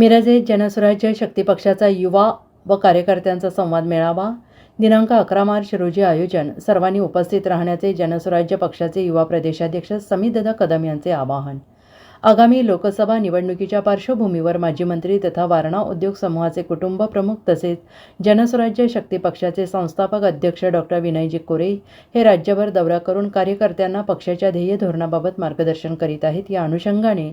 मिरजे जनस्वराज्य शक्ती पक्षाचा युवा व कार्यकर्त्यांचा संवाद मेळावा. दिनांक अकरा मार्च रोजी आयोजन. सर्वांनी उपस्थित राहण्याचे जनस्वराज्य पक्षाचे युवा प्रदेशाध्यक्ष समीरदादा कदम यांचे आवाहन. आगामी लोकसभा निवडणुकीच्या पार्श्वभूमीवर माजी मंत्री तथा वारणा उद्योग समूहाचे कुटुंब प्रमुख तसेच जनस्वराज्य शक्ती पक्षाचे संस्थापक अध्यक्ष डॉक्टर विनयजी कोरे हे राज्यभर दौरा करून कार्यकर्त्यांना पक्षाच्या ध्येय धोरणाबाबत मार्गदर्शन करीत आहेत. या अनुषंगाने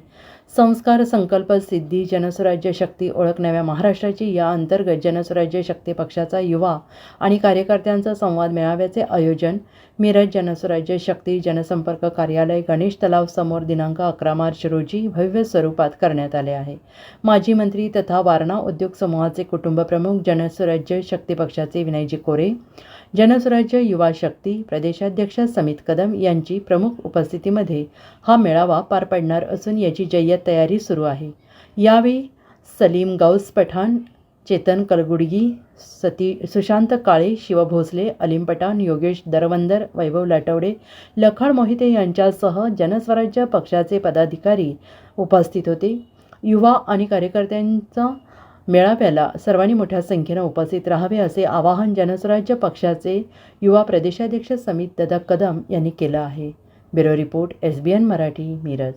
संस्कार संकल्प सिद्धी जनस्वराज्य शक्ती ओळख नव्या महाराष्ट्राची या अंतर्गत जनस्वराज्य शक्ती पक्षाचा युवा आणि कार्यकर्त्यांचा संवाद मेळाव्याचे आयोजन मिरज जनस्वराज्य शक्ती जनसंपर्क कार्यालय गणेश तलाव समोर दिनांक अकरा मार्च रोजी भव्य स्वरूपात करण्यात आले आहे. माजी मंत्री तथा वारणा उद्योग समूहाचे कुटुंबप्रमुख जनस्वराज्य शक्ती पक्षाचे विनयजी कोरे जनस्वराज्य युवा शक्ती प्रदेशाध्यक्ष समित कदम यांची प्रमुख उपस्थितीमध्ये हा मेळावा पार पडणार असून याची जय्यत तयारी सुरू आहे. यावेळी सलीम गौस पठाण चेतन कलगुडगी सती सुशांत काळे शिव भोसले अलिंपटान योगेश दरवंदर वैभव लाटवडे लखन मोहिते यांच्यासह जनस्वराज्य पक्षाचे पदाधिकारी उपस्थित होते. युवा आणि कार्यकर्त्यांचा मेळाव्याला सर्वांनी मोठ्या संख्येनं उपस्थित राहावे असे आवाहन जनस्वराज्य पक्षाचे युवा प्रदेशाध्यक्ष समित ददा कदम यांनी केलं आहे. Bureau report S B N Marathi Miraj.